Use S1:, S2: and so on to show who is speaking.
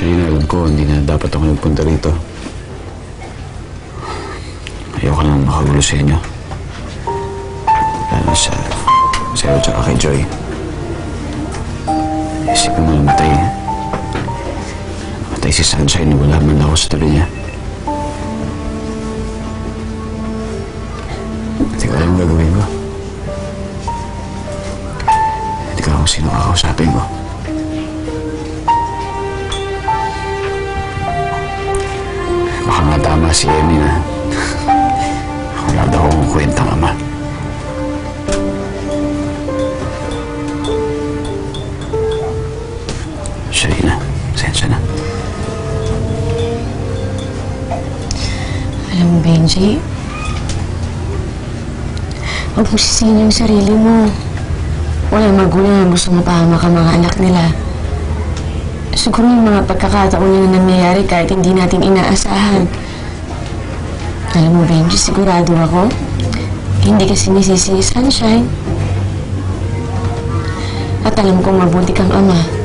S1: Shalina, alam ko, hindi na dapat ako nagpunta rito. Ayoko lang makagulo sa inyo. Lalo sa... sa'yo tsaka kay Joy. Isipin mo namatay. Namatay si Sunshine na wala man ako sa tabi niya. Hindi ko alam gagawin ko. Hindi ko alam sino kakausapin ko. Nga tama si Emmy na wala daw akong kwentang ama. Shalina, sensya na.
S2: Alam mo, Benji, huwag mo sisihin yung sarili mo. Walang magulang ang gusto mapahamak ang mga anak nila. Siguro yung mga pagkakataon na nangyayari kahit hindi natin inaasahan. Alam mo, Benji, sigurado ako, hindi kasi nisisi si Sunshine. At alam kong mabuti kang ama.